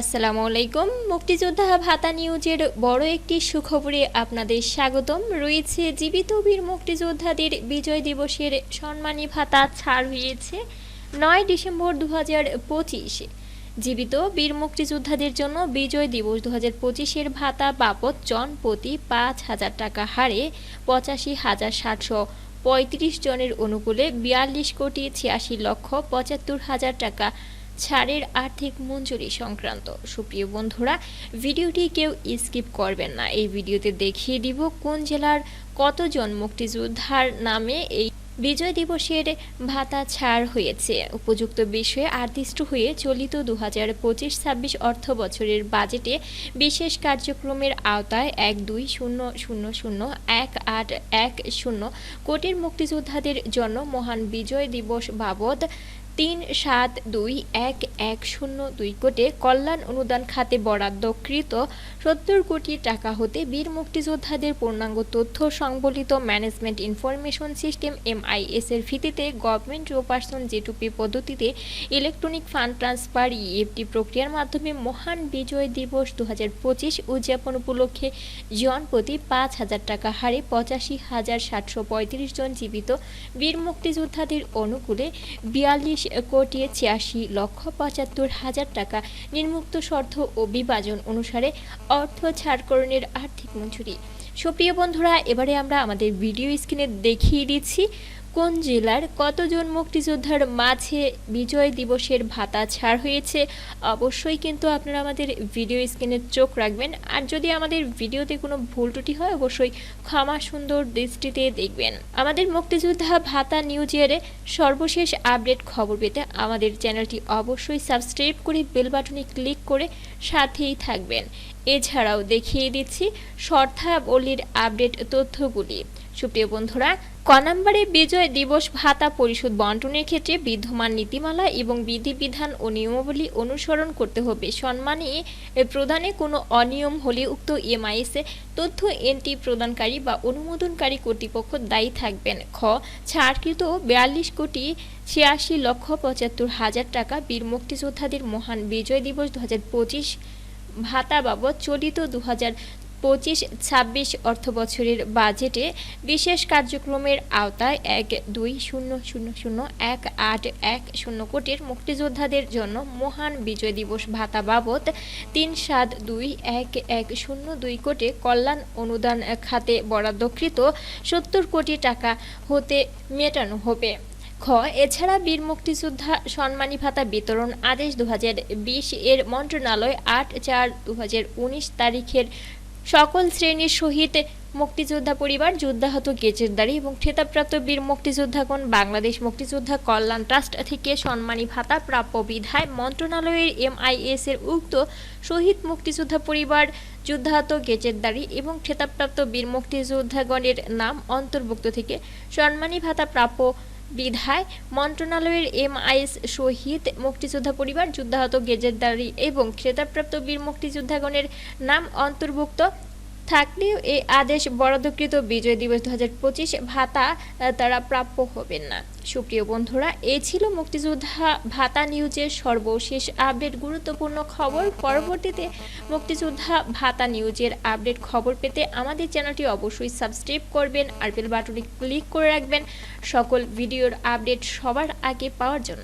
আসসালামু আলাইকুম। মুক্তিযোদ্ধা ভাতা নিউজের বড় একটি সুখবরে আপনাদের স্বাগতম। রয়েছে জীবিত বীর মুক্তিযোদ্ধাদের বিজয় দিবসের সম্মানী ভাতা ছাড় হয়েছে নয় ডিসেম্বর দু হাজার পঁচিশে। জীবিত বীর মুক্তিযোদ্ধাদের জন্য বিজয় দিবস দু হাজার পঁচিশের ভাতা বাবদ জন প্রতি পাঁচ হাজার টাকা হারে পঁচাশি হাজার সাতশো পঁয়ত্রিশ জনের অনুকূলে বিয়াল্লিশ কোটি ছিয়াশি লক্ষ পঁচাত্তর হাজার টাকা ছাড়ের আর্থিক মঞ্জুরি সংক্রান্ত। সুপ্রিয় বন্ধুরা, ভিডিওটি কেউ স্কিপ করবেন না। এই ভিডিওতে দেখিয়ে দিব কোন জেলার কতজন মুক্তিযোদ্ধার নামে এই বিজয় দিবসের ভাতা ছাড় হয়েছে। উপযুক্ত বিষয়ে আদিষ্ট হয়ে চলিত দু হাজার পঁচিশ ছাব্বিশ অর্থ বছরের বাজেটে বিশেষ কার্যক্রমের আওতায় এক দুই শূন্য শূন্য শূন্য এক আট এক শূন্য কোটির মুক্তিযোদ্ধাদের জন্য মহান বিজয় দিবস বাবদ তিন সাত দুই এক এক শূন্য দুই কোটে কল্যাণ অনুদান খাতে বরাদ্দকৃত সত্তর কোটি টাকা হতে বীর মুক্তিযোদ্ধাদের পূর্ণাঙ্গ তথ্য সংবলিত ম্যানেজমেন্ট ইনফরমেশন সিস্টেম এমআইএস এর ভিত্তিতে গভর্নমেন্ট ও পার্সন জেটুপি পদ্ধতিতে ইলেকট্রনিক ফান্ড ট্রান্সফার ইএফটি প্রক্রিয়ার মাধ্যমে মহান বিজয় দিবস দু হাজার পঁচিশ উদযাপন উপলক্ষে জন প্রতি পাঁচ হাজার টাকা হারে পঁচাশি হাজার সাতশো পঁয়ত্রিশ জন জীবিত বীর মুক্তিযোদ্ধাদের অনুকূলে বিয়াল্লিশ কোটি ছিয়াশি লক্ষ পঁচাত্তর হাজার টাকা নির্মুক্ত শর্ত ও বিভাজন অনুসারে অর্থ ছাড়করণের আর্থিক মঞ্জুরি। সুপ্রিয় বন্ধুরা, এবারে আমরা আমাদের ভিডিও স্ক্রিনে দেখিয়ে দিচ্ছি কোন জেলার কতজন মুক্তিযোদ্ধার মাঝে বিজয় দিবসের ভাতা ছাড় হয়েছে? অবশ্যই কিন্তু আপনারা আমাদের ভিডিও স্ক্রিনে চোখ রাখবেন। আর যদি আমাদের ভিডিওতে কোনো ভুল ত্রুটি হয়, অবশ্যই ক্ষমা সুন্দর দৃষ্টিতে দেখবেন। আমাদের মুক্তিযোদ্ধা ভাতা নিউজ ইয়ারে সর্বশেষ আপডেট খবর পেতে আমাদের চ্যানেলটি অবশ্যই সাবস্ক্রাইব করে বেল বাটনে ক্লিক করে সাথেই থাকবেন। এছাড়াও দেখিয়ে দিচ্ছি শর্তাবলীর আপডেট তথ্যগুলি। সুপ্রিয় বন্ধুরা, ক নম্বরে বিজয় দিবস ভাতা পরিশোধ বন্টনের ক্ষেত্রে বিদ্যমান নীতিমালা এবং বিধিবিধান ও নিয়মাবলী অনুসরণ করতে হবে। সম্মানে প্রদানে কোনো অনিয়ম হলে উক্ত ইএমআইএসে তথ্য এন্ট্রি প্রদানকারী বা অনুমোদনকারী কর্তৃপক্ষ দায়ী থাকবেন। খ, ছাড়কৃত বিয়াল্লিশ কোটি ছিয়াশি লক্ষ পঁচাত্তর হাজার টাকা বীর মুক্তিযোদ্ধাদের মহান বিজয় দিবস দু হাজার পঁচিশ ভাতা বাবদ চলিত দু পঁচিশ ছাব্বিশ অর্থ বছরের বাজেটে বিশেষ কার্যক্রমের আওতায় এক দুই শূন্য শূন্য শূন্য এক আট এক শূন্য কোটির মুক্তিযোদ্ধাদের জন্য মহান বিজয় দিবস ভাতা বাবদ তিন সাত দুই এক এক শূন্য দুই কোটি কল্যাণ অনুদান খাতে বরাদ্দকৃত সত্তর কোটি টাকা হতে মেটানো হবে। খ, এছাড়া বীর মুক্তিযোদ্ধা সম্মানী ভাতা বিতরণ আদেশ দুহাজার বিশ এর মন্ত্রণালয় আট চার দু তারিখের সকল শ্রেণির সহিত মুক্তিযোদ্ধা পরিবার, যুদ্ধাহত গেজেরদারি এবং খেতাবপ্রাপ্ত বীর মুক্তিযোদ্ধাগণ, বাংলাদেশ মুক্তিযোদ্ধা কল্যাণ ট্রাস্ট থেকে সম্মানী ভাতা প্রাপ্য বিধায় মন্ত্রণালয়ের এমআইএস এর উক্ত শহীদ মুক্তিযোদ্ধা পরিবার, যুদ্ধাহত গেজেরদারি এবং খেতাবপ্রাপ্ত বীর মুক্তিযোদ্ধাগণের নাম অন্তর্ভুক্ত থেকে সম্মানী ভাতা প্রাপ্য বিধায় মন্ত্রণালয়ের এমআইএস শহীদ মুক্তিযোদ্ধা পরিবার যুদ্ধাহত গেজেটদারি এবং খেতাবপ্রাপ্ত বীর মুক্তিযোদ্ধাগণের নাম অন্তর্ভুক্ত থাকলেও এই আদেশ বরাদ্দকৃত বিজয় দিবস দু হাজার পঁচিশ ভাতা তারা প্রাপ্য হবেন না। সুপ্রিয় বন্ধুরা এই ছিল মুক্তিযোদ্ধা ভাতা নিউজের সর্বশেষ আপডেট। গুরুত্বপূর্ণ খবর, পরবর্তীতে মুক্তিযোদ্ধা ভাতা নিউজের আপডেট খবর পেতে আমাদের চ্যানেলটি অবশ্যই সাবস্ক্রাইব করবেন আর বেল বাটনে ক্লিক করে রাখবেন। সকল ভিডিওর আপডেট সবার আগে পাওয়ার জন্য।